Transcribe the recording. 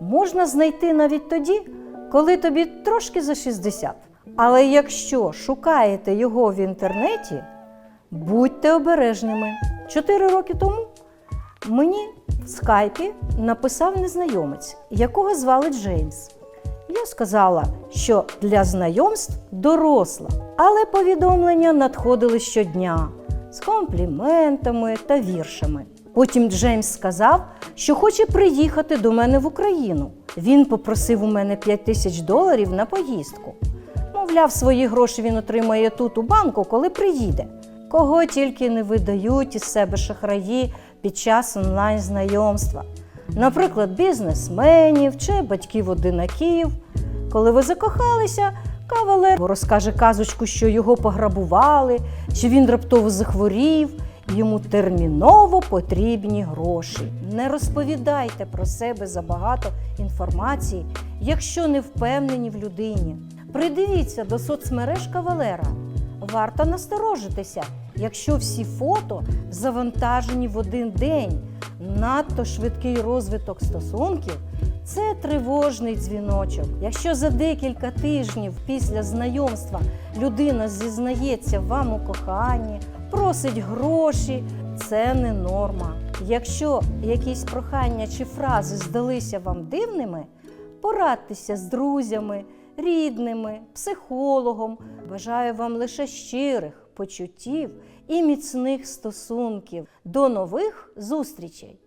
можна знайти навіть тоді, коли тобі трошки за 60. Але якщо шукаєте його в інтернеті, будьте обережними. Чотири роки тому мені в скайпі написав незнайомець, якого звали Джеймс. Я сказала, що для знайомств доросла, але повідомлення надходили щодня з компліментами та віршами. Потім Джеймс сказав, що хоче приїхати до мене в Україну. Він попросив у мене 5 тисяч доларів на поїздку. Мовляв, свої гроші він отримає тут у банку, коли приїде. Кого тільки не видають із себе шахраї під час онлайн-знайомства. Наприклад, бізнесменів чи батьків-одинаків. Коли ви закохалися, кавалер розкаже казочку, що його пограбували, чи він раптово захворів, йому терміново потрібні гроші. Не розповідайте про себе забагато інформації, якщо не впевнені в людині. Придивіться до соцмереж кавалера. Варто насторожитися, якщо всі фото завантажені в один день. Надто швидкий розвиток стосунків це тривожний дзвіночок. Якщо за декілька тижнів після знайомства людина зізнається вам у коханні, просить гроші. Це не норма. Якщо якісь прохання чи фрази здалися вам дивними, порадьтеся з друзями, рідними, психологом. Бажаю вам лише щирих почуттів і міцних стосунків. До нових зустрічей!